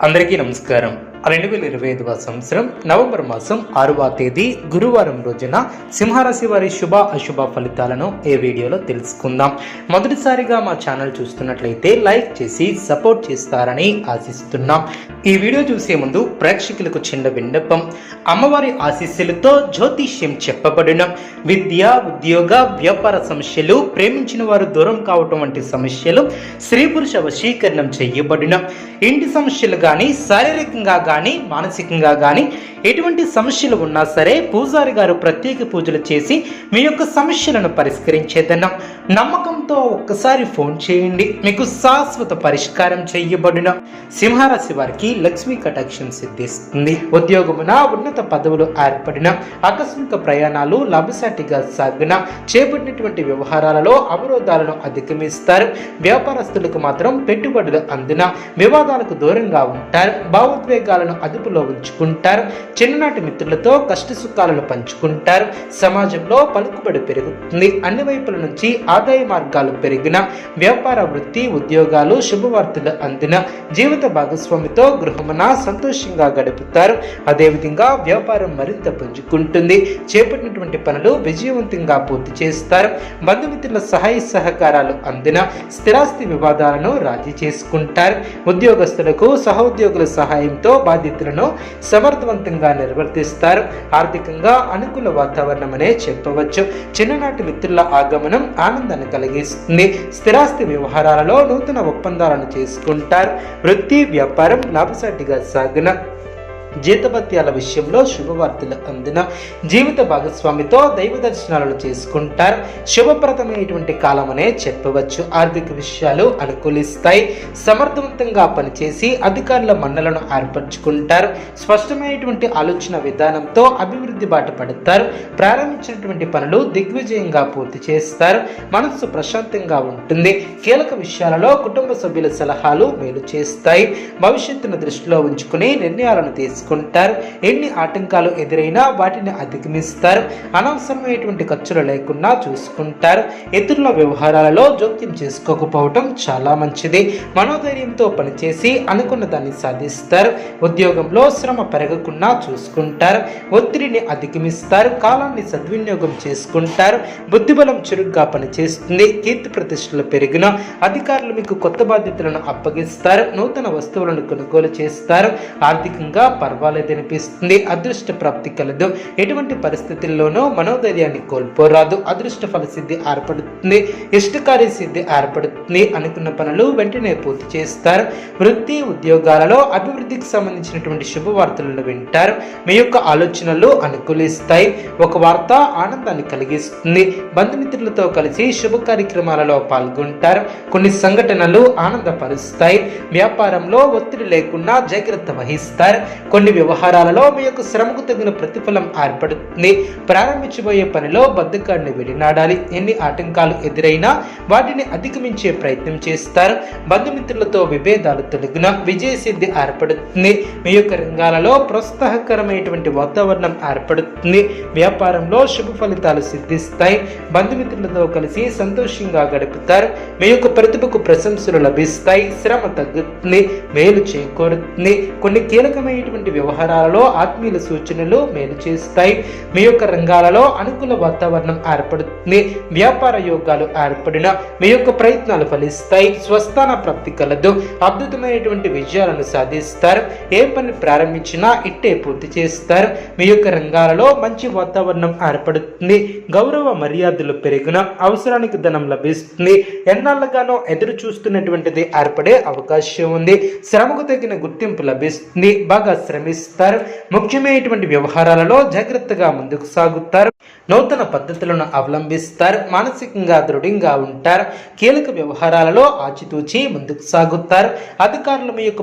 అందరికీ నమస్కారం. రెండు వేల ఇరవై ఐదవ సంవత్సరం నవంబర్ మాసం ఆరవ తేదీ గురువారం రోజున సింహరాశి వారి శుభ అశుభ ఫలితాలను ఏ వీడియోలో తెలుసుకుందాం. మొదటిసారిగా మా ఛానల్ చూస్తున్నట్లయితే లైక్ చేసి సపోర్ట్ చేస్తారని ఆశిస్తున్నాం. ఈ వీడియో చూసే ముందు ప్రేక్షకులకు చిన్న విన్నపం. అమ్మవారి ఆశీస్సులతో జ్యోతిష్యం చెప్పబడిన. విద్య ఉద్యోగ వ్యాపార సమస్యలు ప్రేమించిన వారు దూరం కావటం వంటి సమస్యలు స్త్రీ పురుష వశీకరణం చేయబడిన. ఇంటి సమస్యలు కానీ శారీరకంగా కానీ మానసికంగా కానీ ఎటువంటి సమస్యలు ఉన్నా సరే పూజారి గారు ప్రత్యేక పూజలు చేసి మీ యొక్క సమస్యలను పరిష్కరించేదన్నాం నమ్మకంతో ఒక్కసారి ఫోన్ చేయండి. మీకు శాశ్వత పరిష్కారం చేయబడిన. సింహరాశి వారికి లక్ష్మీ కటాక్షం సిద్ధిస్తుంది. ఉద్యోగమున ఉన్నత పదవులు ఏర్పడిన. ఆకస్మిక ప్రయాణాలు లాభసాటిగా సాగిన. చేపట్టినటువంటి వ్యవహారాలలో అవరోధాలను అధిగమిస్తారు. వ్యాపారస్తులకు మాత్రం పెట్టుబడులు అందిన. వివాదాలకు దూరంగా ఉంటారు. సుఖాలను అదుపులో ఉంచుకుంటారు. చిన్ననాటి మిత్రులతో కష్ట సుఖాలను పంచుకుంటారు. సమాజంలో పలుకుబడి పెరుగుతుంది. అన్ని వైపుల నుంచి ఆదాయ మార్గాలు పెరిగిన వ్యాపార వృత్తి ఉద్యోగాలు శుభవార్తలు అందిన జీవిత భాగస్వామితో గృహమున సంతోషంగా గడుపుతారు. అదేవిధంగా వ్యాపారం మరింత పుంజుకుంటుంది. చేపట్టినటువంటి పనులు విజయవంతంగా పూర్తి చేస్తారు. బంధుమిత్రుల సహాయ సహకారాలు అందిన స్థిరాస్తి వివాదాలను రాజీ చేసుకుంటారు. ఉద్యోగస్తులకు సహోద్యోగుల సహాయంతో బాధ్యతలను సమర్థవంతంగా నిర్వర్తిస్తారు. ఆర్థికంగా అనుకూల వాతావరణం అనే చెప్పవచ్చు. చిన్ననాటి మిత్రుల ఆగమనం ఆనందాన్ని కలిగిస్తుంది. స్థిరాస్తి వ్యవహారాలలో నూతన ఒప్పందాలను చేసుకుంటారు. వృత్తి వ్యాపారం లాభసాటిగా సాగిన జీతభత్యాల విషయంలో శుభవార్తలు అందిన జీవిత భాగస్వామితో దైవ దర్శనాలను చేసుకుంటారు. శుభప్రదమైనటువంటి కాలం అనే చెప్పవచ్చు. ఆర్థిక విషయాలు అనుకూలిస్తాయి. సమర్థవంతంగా పనిచేసి అధికారుల మండలను ఏర్పరచుకుంటారు. స్పష్టమైనటువంటి ఆలోచన విధానంతో అభివృద్ధి బాట పడతారు. ప్రారంభించినటువంటి పనులు దిగ్విజయంగా పూర్తి చేస్తారు. మనస్సు ప్రశాంతంగా ఉంటుంది. కీలక విషయాలలో కుటుంబ సభ్యుల సలహాలు మేలు చేస్తాయి. భవిష్యత్తును దృష్టిలో ఉంచుకుని నిర్ణయాలను తీసుకుంటారు ఎన్ని ఆటంకాలు ఎదురైనా వాటిని అధిగమిస్తారు. అనవసరమైనటువంటి ఖర్చులు లేకుండా చూసుకుంటారు. ఇతరుల వ్యవహారాలలో జోక్యం చేసుకోకపోవటం చాలా మంచిది. మనోధైర్యంతో పనిచేసి అనుకున్న దాన్ని సాధిస్తారు. ఉద్యోగంలో శ్రమ పెరగకుండా చూసుకుంటారు. ఒత్తిడిని అధిగమిస్తారు. కాలాన్ని సద్వినియోగం చేసుకుంటారు. బుద్ధిబలం చురుగ్గా పనిచేస్తుంది. కీర్తి ప్రతిష్టలు పెరిగిన అధికారులు మీకు కొత్త బాధ్యతలను అప్పగిస్తారు. నూతన వస్తువులను కొనుగోలు చేస్తారు. ఆర్థికంగా పర్వాలేదనిపిస్తుంది అదృష్ట ప్రాప్తి కలదు. ఎటువంటి పరిస్థితుల్లోనూ మనోధైర్యాన్ని కోల్పోరాదు. అదృష్ట ఫలసిద్ధి ఏర్పడుతుంది. ఇష్టకార్య సిద్ధి ఏర్పడుతుంది. అనుకున్న పనులు వెంటనే పూర్తి చేస్తారు. వృత్తి ఉద్యోగాలలో అభివృద్ధికి సంబంధించినటువంటి శుభవార్తలను వింటారు. మీ యొక్క ఆలోచనలు అనుకూలిస్తాయి. ఒక వార్త ఆనందాన్ని కలిగిస్తుంది. బంధుమిత్రులతో కలిసి శుభ కార్యక్రమాలలో పాల్గొంటారు. కొన్ని సంఘటనలు ఆనందపరుస్తాయి. వ్యాపారంలో ఒత్తిడి లేకుండా జాగ్రత్త వహిస్తారు. కొన్ని వ్యవహారాలలో మీ యొక్క శ్రమకు తగిన ప్రతిఫలం ఏర్పడుతుంది. ప్రారంభించబోయే పనిలో బద్ధకాన్ని విడినాడాలి ఎన్ని ఆటంకాలు ఎదురైనా వాటిని అధిగమించే ప్రయత్నం చేస్తారు. బంధుమిత్రులతో విభేదాలు తొలగిన విజయ సిద్ధి ఏర్పడుతుంది. మీ యొక్క రంగాలలో ప్రోత్సాహకరమైనటువంటి వాతావరణం ఏర్పడుతుంది. వ్యాపారంలో శుభ ఫలితాలు సిద్ధిస్తాయి. బంధుమిత్రులతో కలిసి సంతోషంగా గడుపుతారు. మీ యొక్క ప్రతిభకు ప్రశంసలు లభిస్తాయి. శ్రమ తగ్గుతుంది. మేలు చేకూరుతుంది. కొన్ని కీలకమైనటువంటి వ్యవహారాలలో ఆత్మీయుల సూచనలు మేలు చేస్తాయి. మీ యొక్క రంగాలలో అనుకూల వాతావరణం ఏర్పడుతుంది. వ్యాపార యోగాలు ఏర్పడిన మీ యొక్క ప్రయత్నాలు ఫలిస్తాయి. స్వస్థాన ప్రాప్తి కలదు. అద్భుతమైనటువంటి విజయాలను సాధిస్తారు. ఏ పని ప్రారంభించినా ఇట్టే పూర్తి చేస్తారు. మీ యొక్క రంగాలలో మంచి వాతావరణం ఏర్పడుతుంది. గౌరవ మర్యాదలు పెరిగిన అవసరానికి ధనం లభిస్తుంది. ఎన్నాళ్ళగానో ఎదురు చూస్తున్నటువంటిది ఏర్పడే అవకాశం ఉంది. శ్రమకు తగిన గుర్తింపు లభిస్తుంది. బాగా శ్రమ శ్రమిస్తారు. ముఖ్యమైనటువంటి వ్యవహారాలలో జాగ్రత్తగా ముందుకు సాగుతారు. నూతన పద్ధతులను అవలంబిస్తారు. మానసికంగా దృఢంగా ఉంటారు. కీలక వ్యవహారాలలో ఆచితూచి ముందుకు సాగుతారు. అధికారుల మీ యొక్క